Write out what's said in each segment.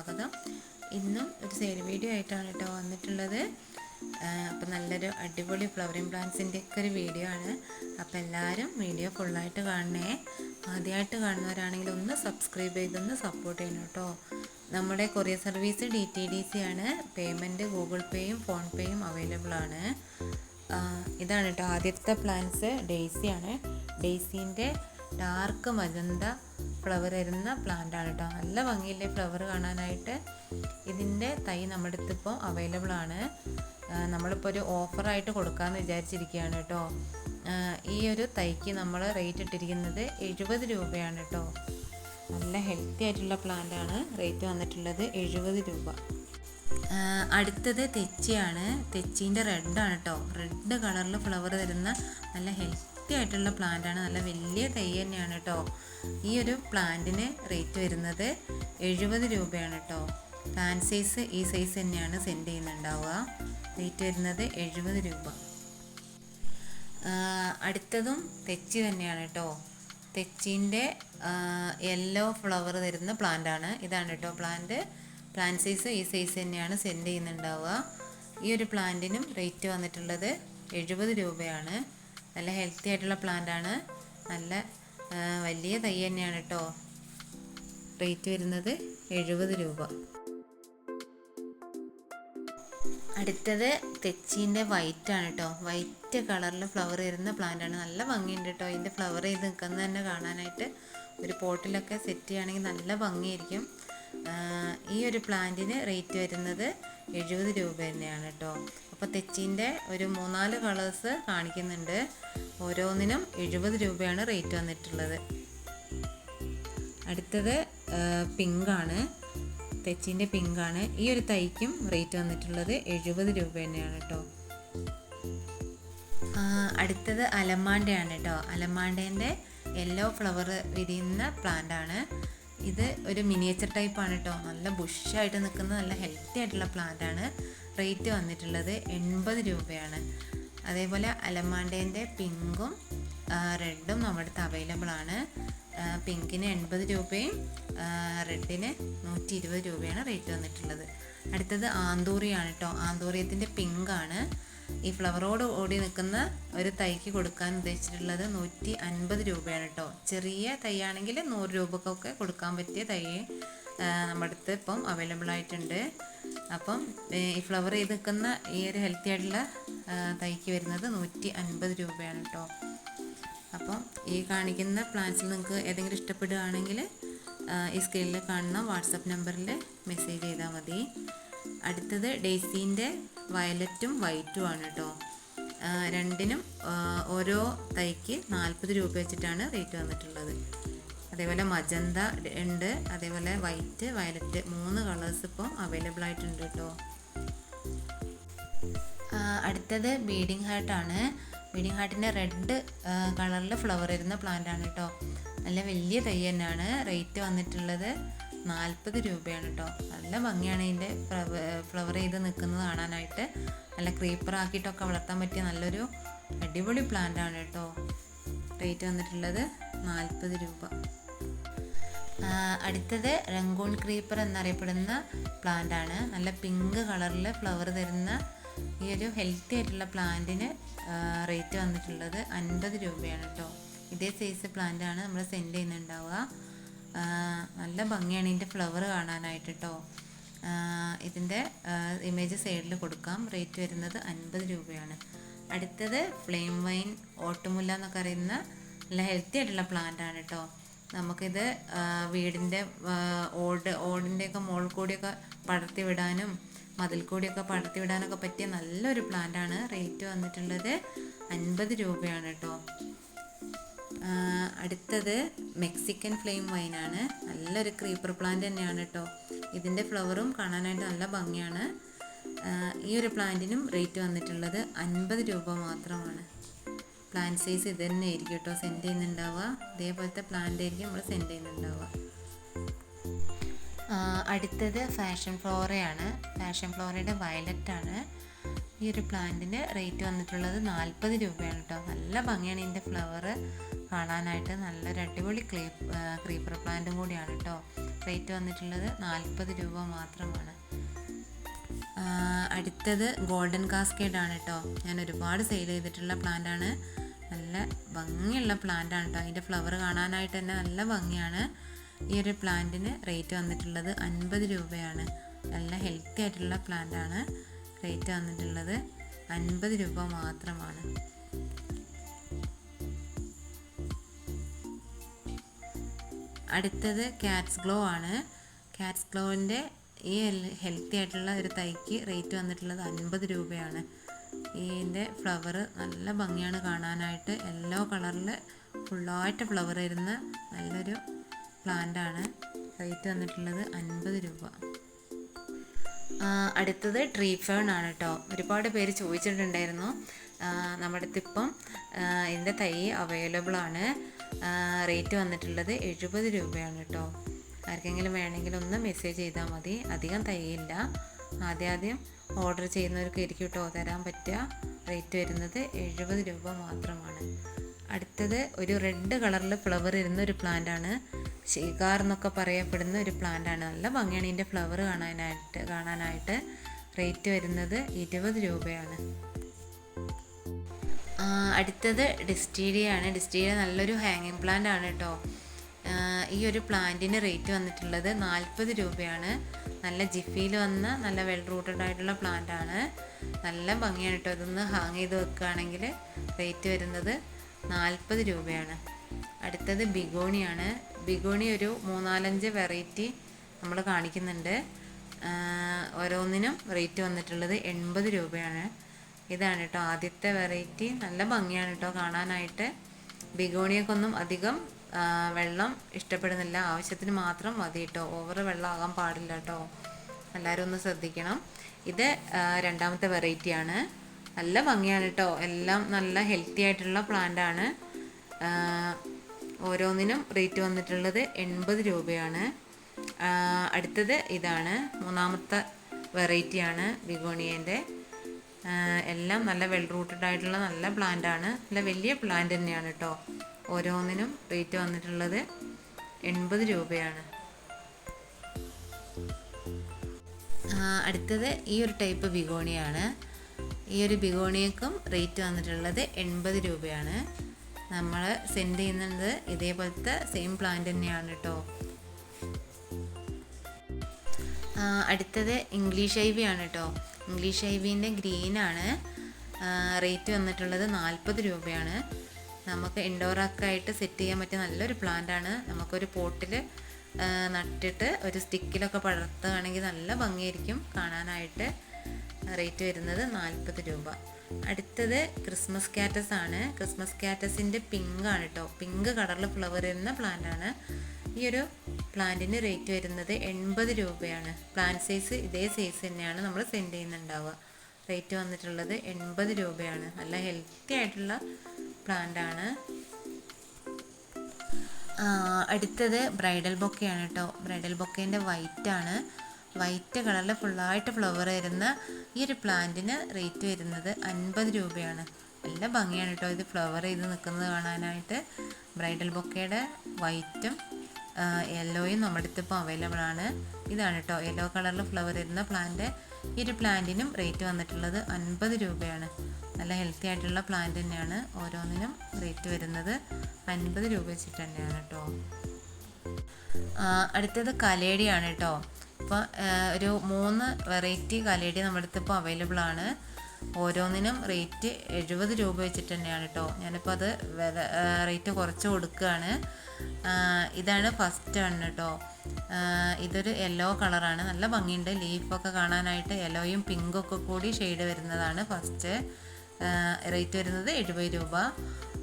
സ്വാഗതം. ഇന്നും ഒരു സെയിൽ വീഡിയോ ആയിട്ടാണ് കേട്ടോ വന്നിട്ടുള്ളത്. അപ്പം നല്ലൊരു അടിപൊളി ഫ്ലവറിങ് പ്ലാന്റ്സിന്റെ ഒക്കെ ഒരു വീഡിയോ ആണ്. അപ്പോൾ എല്ലാവരും വീഡിയോ ഫുള്ളായിട്ട് കാണണേ. ആദ്യമായിട്ട് കാണുന്നവരാണെങ്കിൽ ഒന്ന് സബ്സ്ക്രൈബ് ചെയ്തൊന്ന് സപ്പോർട്ട് ചെയ്യണം കേട്ടോ. നമ്മുടെ courier service D T D C ആണ്. പേയ്മെന്റ് ഗൂഗിൾ പേയും ഫോൺ പേയും അവൈലബിൾ ആണ്. ഇതാണ് കേട്ടോ ആദ്യത്തെ പ്ലാന്റ്സ് ഡെയ്സിയാണ് ഡെയ്സിന്റെ ഡാർക്ക് മജന്ത ഫ്ലവർ വരുന്ന പ്ലാന്റ് ആണ് കേട്ടോ നല്ല ഭംഗിയില്ലേ ഫ്ലവർ കാണാനായിട്ട്? ഇതിന്റെ തൈ നമ്മുടെ അടുത്ത് ഇപ്പോൾ അവൈലബിൾ ആണ്. നമ്മളിപ്പോൾ ഒരു ഓഫറായിട്ട് കൊടുക്കാമെന്ന് വിചാരിച്ചിരിക്കുകയാണ് കേട്ടോ ഈ ഒരു തൈക്ക് നമ്മൾ റേറ്റ് ഇട്ടിരിക്കുന്നത് എഴുപത് രൂപയാണ് കേട്ടോ നല്ല ഹെൽത്തി ആയിട്ടുള്ള പ്ലാന്റ് ആണ്. റേറ്റ് വന്നിട്ടുള്ളത് എഴുപത് രൂപ. അടുത്തത് തെച്ചിയാണ്. തെച്ചീന്റെ റെഡാണ് കേട്ടോ റെഡ് കളറിൽ ഫ്ലവർ തരുന്ന നല്ല ഹെൽത്തി ആയിട്ടുള്ള പ്ലാന്റ് ആണ്. നല്ല വലിയ തൈ തന്നെയാണ് കേട്ടോ ഈ ഒരു പ്ലാന്റിന് റേറ്റ് വരുന്നത് എഴുപത് രൂപയാണ് കേട്ടോ പ്ലാന്റ് സൈസ് ഈ സൈസ് തന്നെയാണ് സെൻഡ് ചെയ്യുന്നുണ്ടാവുക. റേറ്റ് വരുന്നത് എഴുപത് രൂപ. അടുത്തതും തെച്ചി തന്നെയാണ് കേട്ടോ തെച്ചിന്റെ യെല്ലോ ഫ്ലവർ തരുന്ന പ്ലാന്റ് ആണ്. ഇതാണ് കേട്ടോ പ്ലാന്റ് പ്ലാന്റ് സൈസ് ഈ സൈസ് തന്നെയാണ് സെൻഡ് ചെയ്യുന്നുണ്ടാവുക. ഈ ഒരു പ്ലാന്റിനും റേറ്റ് വന്നിട്ടുള്ളത് എഴുപത് രൂപയാണ്. നല്ല ഹെൽത്തി ആയിട്ടുള്ള പ്ലാന്റ് ആണ്. നല്ല വലിയ തൈ തന്നെയാണ് കേട്ടോ റേറ്റ് വരുന്നത് എഴുപത് രൂപ. അടുത്തത് തെച്ചീന്റെ വൈറ്റ് ആണ് കേട്ടോ വൈറ്റ് കളറിൽ ഫ്ലവർ വരുന്ന പ്ലാന്റ് ആണ്. നല്ല ഭംഗിയുണ്ട് കേട്ടോ ഇതിന്റെ ഫ്ലവർ ചെയ്ത് നിൽക്കുന്നത് തന്നെ കാണാനായിട്ട്. ഒരു പോട്ടിലൊക്കെ സെറ്റ് ചെയ്യുകയാണെങ്കിൽ നല്ല ഭംഗിയായിരിക്കും. ഈ ഒരു പ്ലാന്റിന് റേറ്റ് വരുന്നത് എഴുപത് രൂപ തന്നെയാണ് കേട്ടോ അപ്പോൾ തെച്ചിന്റെ ഒരു മൂന്നാൽ കളേഴ്സ് കാണിക്കുന്നുണ്ട്. ഓരോന്നിനും എഴുപത് രൂപയാണ് റേറ്റ് വന്നിട്ടുള്ളത്. അടുത്തത് പിങ്കാണ്. തെച്ചിന്റെ പിങ്കാണ്. ഈ ഒരു തൈക്കും റേറ്റ് വന്നിട്ടുള്ളത് എഴുപത് രൂപ തന്നെയാണ് കേട്ടോ. അടുത്തത് അലമാണ്ടയാണ് കേട്ടോ. അലമാണ്ടേന്റെ യെല്ലോ ഫ്ലവർ വിരിയുന്ന പ്ലാന്റ് ആണ് ഇത് ഒരു മിനിയേച്ചർ ടൈപ്പാണ് കേട്ടോ. നല്ല ബുഷായിട്ട് നിൽക്കുന്ന നല്ല ഹെൽത്തി ആയിട്ടുള്ള പ്ലാന്റ് ആണ് റേറ്റ് വന്നിട്ടുള്ളത് എൺപത് രൂപയാണ്. അതേപോലെ അലമാണ്ടേന്റെ പിങ്കും റെഡും നമ്മുടെ അടുത്ത് അവൈലബിൾ ആണ് പിങ്കിന് എൺപത് രൂപയും റെഡിന് നൂറ്റി ഇരുപത് രൂപയാണ് റേറ്റ് വന്നിട്ടുള്ളത്. അടുത്തത് ആന്തൂറിയാണ് കേട്ടോ ആന്തൂറിയത്തിന്റെ പിങ്കാണ്. ഈ ഫ്ലവറോട് ഓടി നിൽക്കുന്ന ഒരു തൈക്ക് കൊടുക്കാൻ ഉദ്ദേശിച്ചിട്ടുള്ളത് നൂറ്റി അൻപത് രൂപയാണ് കേട്ടോ ചെറിയ തൈയാണെങ്കിൽ നൂറ് രൂപക്കൊക്കെ കൊടുക്കാൻ പറ്റിയ തൈ നമ്മുടെ അടുത്ത് ഇപ്പം അവൈലബിൾ ആയിട്ടുണ്ട്. അപ്പം ഈ ഫ്ലവർ ചെയ്ത് നിൽക്കുന്ന ഈ ഒരു ഹെൽത്തി ആയിട്ടുള്ള തൈക്ക് വരുന്നത് നൂറ്റി അൻപത് രൂപയാണ് കേട്ടോ അപ്പം ഈ കാണിക്കുന്ന പ്ലാൻസിൽ നിങ്ങൾക്ക് ഏതെങ്കിലും ഇഷ്ടപ്പെടുകയാണെങ്കിൽ ഈ സ്ക്രീനിൽ കാണുന്ന വാട്സപ്പ് നമ്പറിൽ മെസ്സേജ് ചെയ്താൽ മതി. അടുത്തത് ഡെയ്സീന്റെ വയലറ്റും വൈറ്റും ആണ് കേട്ടോ രണ്ടിനും ഓരോ തൈക്ക് നാൽപ്പത് രൂപ വെച്ചിട്ടാണ് റേറ്റ് വന്നിട്ടുള്ളത്. അതേപോലെ മജന്ത ഉണ്ട് അതേപോലെ വൈറ്റ് വയലറ്റ് മൂന്ന് കളേഴ്സ് ഇപ്പോൾ അവൈലബിൾ ആയിട്ടുണ്ട് കേട്ടോ അടുത്തത് ബീഡിങ് ഹാർട്ടാണ് ബീഡിങ് ഹാർട്ടിന്റെ റെഡ് കളറിൽ ഫ്ലവർ വരുന്ന പ്ലാന്റ് ആണ് കേട്ടോ നല്ല വലിയ തൈ തന്നെയാണ്. റേറ്റ് വന്നിട്ടുള്ളത് നാൽപ്പത് രൂപയാണ് കേട്ടോ നല്ല ഭംഗിയാണ് ഇതിന്റെ ഫ്ലവർ ചെയ്ത് നിൽക്കുന്നത് കാണാനായിട്ട്. നല്ല ക്രീപ്പർ ആക്കിയിട്ടൊക്കെ വളർത്താൻ പറ്റിയ നല്ലൊരു അടിപൊളി പ്ലാന്റ് ആണ് കേട്ടോ റേറ്റ് വന്നിട്ടുള്ളത് നാൽപ്പത് രൂപ. അടുത്തത് രംഗോൺ ക്രീപ്പർ എന്നറിയപ്പെടുന്ന പ്ലാന്റ് ആണ്. നല്ല പിങ്ക് കളറിൽ ഫ്ലവർ തരുന്ന ഈ ഒരു ഹെൽത്തി ആയിട്ടുള്ള പ്ലാന്റിന് റേറ്റ് വന്നിട്ടുള്ളത് അൻപത് രൂപയാണ് കേട്ടോ ഇതേ സൈസ് പ്ലാന്റ് ആണ് നമ്മൾ സെൻഡ് ചെയ്യുന്നുണ്ടാവുക. നല്ല ഭംഗിയാണ് ഇതിന്റെ ഫ്ലവർ കാണാനായിട്ട് കേട്ടോ ഇതിന്റെ ഇമേജ് സൈഡിൽ കൊടുക്കാം. റേറ്റ് വരുന്നത് അൻപത് രൂപയാണ്. അടുത്തത് ഫ്ലെയിം വൈൻ ഓട്ടുമുല്ല എന്നൊക്കെ അറിയുന്ന നല്ല ഹെൽത്തി ആയിട്ടുള്ള പ്ലാന്റ് ആണ് കേട്ടോ നമുക്കിത് വീടിന്റെ ഓട് ഓടിന്റെയൊക്കെ മുകളിൽ കൂടിയൊക്കെ പടർത്തി വിടാനും മതിൽ കൂടിയൊക്കെ പടർത്തി വിടാനൊക്കെ പറ്റിയ നല്ലൊരു പ്ലാന്റാണ് റേറ്റ് വന്നിട്ടുള്ളത് അൻപത് രൂപയാണ് കേട്ടോ. അടുത്തത് മെക്സിക്കൻ ഫ്ലെയിം വൈനാണ്. നല്ലൊരു ക്രീപ്പർ പ്ലാന്റ് തന്നെയാണ് കേട്ടോ. ഇതിന്റെ ഫ്ലവറും കാണാനായിട്ട് നല്ല ഭംഗിയാണ്. ഈ ഒരു പ്ലാന്റിനും റേറ്റ് വന്നിട്ടുള്ളത് അൻപത് രൂപ മാത്രമാണ്. പ്ലാന്റ് സൈസ് ഇത് തന്നെ ആയിരിക്കും കേട്ടോ സെൻഡ് ചെയ്യുന്നുണ്ടാവുക. ഇതേപോലത്തെ പ്ലാന്റ് ആയിരിക്കും നമ്മൾ സെൻഡ് ചെയ്യുന്നുണ്ടാവുക. അടുത്തത് ഫാഷൻ ഫ്ലോറയാണ് ഫാഷൻ ഫ്ലോറയുടെ വയലറ്റ് ആണ്. ഈ ഒരു പ്ലാന്റിന് റേറ്റ് വന്നിട്ടുള്ളത് നാൽപ്പത് രൂപയാണ് കേട്ടോ. നല്ല ഭംഗിയാണ് ഇതിന്റെ ഫ്ലവർ കാണാനായിട്ട്. നല്ലൊരു അടിപൊളി ക്ലീ ക്രീപ്പർ പ്ലാന്റും കൂടിയാണ് കേട്ടോ. റേറ്റ് വന്നിട്ടുള്ളത് നാൽപ്പത് രൂപ മാത്രമാണ്. അടുത്തത് ഗോൾഡൻ കാസ്കേഡ് ആണ് കേട്ടോ. ഞാൻ ഒരുപാട് സെയിൽ ചെയ്തിട്ടുള്ള പ്ലാന്റാണ് നല്ല ഭംഗിയുള്ള പ്ലാന്റ് ആണ് കേട്ടോ അതിന്റെ ഫ്ലവർ കാണാനായിട്ട് തന്നെ നല്ല ഭംഗിയാണ്. ഈ ഒരു പ്ലാന്റിന് റേറ്റ് വന്നിട്ടുള്ളത് അൻപത് രൂപയാണ്. നല്ല ഹെൽത്തി ആയിട്ടുള്ള പ്ലാന്റാണ് റേറ്റ് വന്നിട്ടുള്ളത് അൻപത് രൂപ മാത്രമാണ്. അടുത്തത് കാറ്റ്സ് ഗ്ലോ ആണ്. കാറ്റ്സ് ഗ്ലോവിന്റെ ഈ ഹെൽത്തി ആയിട്ടുള്ള ഒരു തൈക്ക് റേറ്റ് വന്നിട്ടുള്ളത് അൻപത് രൂപയാണ്. ഇതിന്റെ ഫ്ലവർ നല്ല ഭംഗിയാണ് കാണാനായിട്ട്. യെല്ലോ കളറിൽ ഫുള്ളായിട്ട് ഫ്ലവർ വരുന്ന നല്ലൊരു പ്ലാന്റാണ് റേറ്റ് വന്നിട്ടുള്ളത് അൻപത് രൂപ. അടുത്തത് ട്രീ ഫേൺ ആണ് കേട്ടോ ഒരുപാട് പേര് ചോദിച്ചിട്ടുണ്ടായിരുന്നു. നമ്മുടെ അടുത്ത് ഇപ്പം ഇതിന്റെ തൈ അവൈലബിൾ ആണ്. റേറ്റ് വന്നിട്ടുള്ളത് എഴുപത് രൂപയാണ് കേട്ടോ ആർക്കെങ്കിലും വേണമെങ്കിൽ ഒന്ന് മെസ്സേജ് ചെയ്താൽ മതി. അധികം തൈയില്ല. ആദ്യം ആദ്യം ഓർഡർ ചെയ്യുന്നവർക്ക് ആയിരിക്കും കേട്ടോ തരാൻ പറ്റുക. റേറ്റ് വരുന്നത് എഴുപത് രൂപ മാത്രമാണ്. അടുത്തത് ഒരു റെഡ് കളറിൽ ഫ്ലവർ ഇരുന്ന ഒരു പ്ലാന്റാണ് ഷിഗാർ എന്നൊക്കെ പറയപ്പെടുന്ന ഒരു പ്ലാന്റാണ് നല്ല ഭംഗിയാണ് ഇതിന്റെ ഫ്ലവർ കാണാനായിട്ട് കാണാനായിട്ട്. റേറ്റ് വരുന്നത് ഇരുപത് രൂപയാണ്. അടുത്തത് ഡിസ്റ്റീരിയാണ് ഡിസ്റ്റീരിയ നല്ലൊരു ഹാങ്ങിങ് പ്ലാന്റ് ആണ് കേട്ടോ ഈ ഒരു പ്ലാന്റിന് റേറ്റ് വന്നിട്ടുള്ളത് നാൽപ്പത് രൂപയാണ്. നല്ല ജിഫിയിൽ വന്ന നല്ല വെൽ റൂട്ടഡ് ആയിട്ടുള്ള പ്ലാന്റ് ആണ്. നല്ല ഭംഗിയാണ് കേട്ടോ ഇതൊന്ന് ഹാങ് ചെയ്ത് വെക്കുകയാണെങ്കിൽ റേറ്റ് വരുന്നത് നാൽപ്പത് രൂപയാണ്. അടുത്തത് ബിഗോണിയാണ് ബിഗോണി ഒരു മൂന്നാലഞ്ച് വെറൈറ്റി നമ്മൾ കാണിക്കുന്നുണ്ട്. ഓരോന്നിനും റേറ്റ് വന്നിട്ടുള്ളത് എൺപത് രൂപയാണ്. ഇതാണ് കേട്ടോ ആദ്യത്തെ വെറൈറ്റി നല്ല ഭംഗിയാണ് കേട്ടോ കാണാനായിട്ട്. ബിഗോണിയൊക്കെ ഒന്നും അധികം വെള്ളം ഇഷ്ടപ്പെടുന്നില്ല. ആവശ്യത്തിന് മാത്രം മതി കേട്ടോ ഓവർ വെള്ളമാകാൻ പാടില്ല കേട്ടോ എല്ലാവരും ഒന്ന് ശ്രദ്ധിക്കണം. ഇത് രണ്ടാമത്തെ വെറൈറ്റിയാണ് നല്ല ഭംഗിയാണ് കേട്ടോ എല്ലാം നല്ല ഹെൽത്തി ആയിട്ടുള്ള പ്ലാന്റ് ആണ്. ഓരോന്നിനും റേറ്റ് വന്നിട്ടുള്ളത് എൺപത് രൂപയാണ്. അടുത്തത് ഇതാണ്. മൂന്നാമത്തെ വെറൈറ്റിയാണ് ബിഗോണിയേന്റെ എല്ലാം നല്ല വെൽ റൂട്ടഡ് ആയിട്ടുള്ള നല്ല പ്ലാന്റ് ആണ്. നല്ല വലിയ പ്ലാന്റ് തന്നെയാണ് കേട്ടോ ഓരോന്നിനും റേറ്റ് വന്നിട്ടുള്ളത് എൺപത് രൂപയാണ്. അടുത്തത് ഈ ഒരു ടൈപ്പ് ബിഗോണിയാണ്. ഈ ഒരു ബിഗോണിയക്കും റേറ്റ് വന്നിട്ടുള്ളത് എൺപത് രൂപയാണ്. നമ്മൾ സെൻഡ് ചെയ്യുന്നത് ഇതേപോലത്തെ സെയിം പ്ലാന്റ് തന്നെയാണ് കേട്ടോ അടുത്തത് ഇംഗ്ലീഷ് ഐവി ആണ് കേട്ടോ ഇംഗ്ലീഷ് ഐവിന്റെ ഗ്രീനാണ്. റേറ്റ് വന്നിട്ടുള്ളത് നാൽപ്പത് രൂപയാണ്. നമുക്ക് ഇൻഡോറൊക്കെ ആയിട്ട് സെറ്റ് ചെയ്യാൻ പറ്റിയ നല്ലൊരു പ്ലാന്റ് ആണ്. നമുക്കൊരു പോട്ടിൽ നട്ടിട്ട് ഒരു സ്റ്റിക്കിലൊക്കെ പടർത്തുകയാണെങ്കിൽ നല്ല ഭംഗിയായിരിക്കും കാണാനായിട്ട്. റേറ്റ് വരുന്നത് നാൽപ്പത് രൂപ. അടുത്തത് ക്രിസ്മസ് കാറ്റസ് ആണ്. ക്രിസ്മസ് കാറ്റസിന്റെ പിങ്ക് ആണ് കേട്ടോ പിങ്ക് കളറിൽ ഫ്ലവർ വരുന്ന പ്ലാന്റ് ആണ്. ഈ ഒരു പ്ലാന്റിന് റേറ്റ് വരുന്നത് എൺപത് രൂപയാണ്. പ്ലാന്റ് സൈസ് ഇതേ സൈസ് തന്നെയാണ് നമ്മൾ സെൻഡ് ചെയ്യുന്നുണ്ടാവുക. റേറ്റ് വന്നിട്ടുള്ളത് എൺപത് രൂപയാണ്. നല്ല ഹെൽത്തി ആയിട്ടുള്ള പ്ലാന്റ് ആണ് അടുത്തത് ബ്രൈഡൽ ബൊക്കെയാണ് കേട്ടോ ബ്രൈഡൽ ബൊക്കേന്റെ വൈറ്റ് ആണ് വൈറ്റ് കളറിൽ ഫുള്ളായിട്ട് ഫ്ലവർ വരുന്ന ഈ ഒരു പ്ലാന്റിന് റേറ്റ് വരുന്നത് അൻപത് രൂപയാണ്. നല്ല ഭംഗിയാണ് കേട്ടോ ഇത് ഫ്ലവർ ചെയ്ത് നിൽക്കുന്നത് കാണാനായിട്ട്. ബ്രൈഡൽ ബൊക്കയുടെ വൈറ്റും യെല്ലോയും നമ്മുടെ അടുത്ത് ഇപ്പോൾ അവൈലബിൾ ആണ്. ഇതാണ് കേട്ടോ യെല്ലോ കളറിൽ ഫ്ലവർ വരുന്ന പ്ലാന്റ്. ഈ ഒരു പ്ലാന്റിനും റേറ്റ് വന്നിട്ടുള്ളത് അൻപത് രൂപയാണ്. നല്ല ഹെൽത്തി ആയിട്ടുള്ള പ്ലാന്റ് തന്നെയാണ്. ഓരോന്നിനും റേറ്റ് വരുന്നത് അൻപത് രൂപ വെച്ചിട്ട് തന്നെയാണ് കേട്ടോ അടുത്തത് കലേടിയാണ് കേട്ടോ ഇപ്പോൾ ഒരു മൂന്ന് വെറൈറ്റി കലേടി നമ്മുടെ അടുത്ത് ഇപ്പോൾ അവൈലബിൾ ആണ്. ഓരോന്നിനും റേറ്റ് എഴുപത് രൂപ വെച്ചിട്ട് തന്നെയാണ് കേട്ടോ ഞാനിപ്പോൾ അത് വില റേറ്റ് കുറച്ച് കൊടുക്കുകയാണ് ഇതാണ് ഫസ്റ്റ് ആണ് കേട്ടോ ഇതൊരു യെല്ലോ കളറാണ് നല്ല ഭംഗിയുണ്ട്. ലീഫൊക്കെ കാണാനായിട്ട് യെല്ലോയും പിങ്കൊക്കെ കൂടി ഷെയ്ഡ് വരുന്നതാണ് ഫസ്റ്റ് റേറ്റ് വരുന്നത് എഴുപത് രൂപ.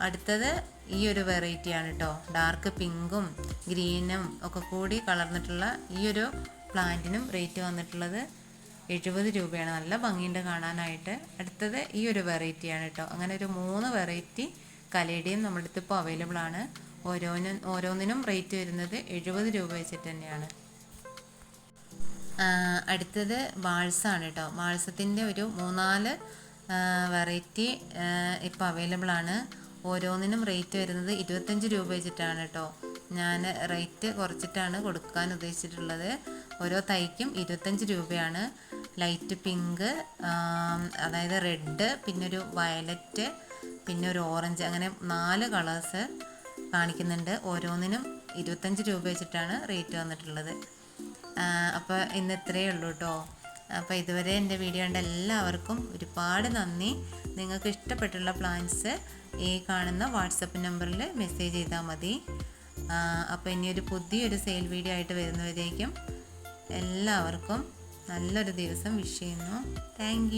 അടുത്തത് ഈ ഒരു വെറൈറ്റി ആണ് കേട്ടോ ഡാർക്ക് പിങ്കും ഗ്രീനും ഒക്കെ കൂടി കളർന്നിട്ടുള്ള ഈ ഒരു പ്ലാന്റിനും റേറ്റ് വന്നിട്ടുള്ളത് എഴുപത് രൂപയാണ്. നല്ല ഭംഗിയുണ്ട് കാണാനായിട്ട്. അടുത്തത് ഈ ഒരു വെറൈറ്റിയാണ് കേട്ടോ അങ്ങനെ ഒരു മൂന്ന് വെറൈറ്റി കലയുടെയും നമ്മുടെ അടുത്ത് ഇപ്പോൾ അവൈലബിൾ ആണ്. ഓരോന്നും ഓരോന്നിനും റേറ്റ് വരുന്നത് എഴുപത് രൂപ വെച്ചിട്ട് തന്നെയാണ്. അടുത്തത് വാൾസാണ് കേട്ടോ വാൾസത്തിന്റെ ഒരു മൂന്നാൽ വെറൈറ്റി ഇപ്പോൾ അവൈലബിൾ ആണ്. ഓരോന്നിനും റേറ്റ് വരുന്നത് ഇരുപത്തഞ്ച് രൂപ വെച്ചിട്ടാണ് കേട്ടോ ഞാൻ റേറ്റ് കുറച്ചിട്ടാണ് കൊടുക്കാൻ ഉദ്ദേശിച്ചിട്ടുള്ളത്. ഓരോ തൈക്കും ഇരുപത്തഞ്ച് രൂപയാണ്. ലൈറ്റ് പിങ്ക് അതായത് റെഡ് പിന്നെ ഒരു വയലറ്റ് പിന്നെ ഒരു ഓറഞ്ച് അങ്ങനെ നാല് കളേഴ്സ് കാണിക്കുന്നുണ്ട്. ഓരോന്നിനും ഇരുപത്തഞ്ച് രൂപ വെച്ചിട്ടാണ് റേറ്റ് വന്നിട്ടുള്ളത്. അപ്പോൾ ഇന്ന് ഇത്രയേ ഉള്ളൂ കേട്ടോ അപ്പോൾ ഇതുവരെ എന്റെ വീഡിയോ കണ്ട എല്ലാവർക്കും ഒരുപാട് നന്ദി. നിങ്ങൾക്ക് ഇഷ്ടപ്പെട്ടുള്ള പ്ലാൻസ് ഈ കാണുന്ന വാട്സപ്പ് നമ്പറിൽ മെസ്സേജ് ചെയ്താൽ മതി. അപ്പോൾ ഇനിയൊരു പുതിയൊരു സെയിൽ വീഡിയോ ആയിട്ട് വരുന്നവരേക്കും എല്ലാവർക്കും നല്ലൊരു ദിവസം വിഷ് ചെയ്യുന്നു. താങ്ക്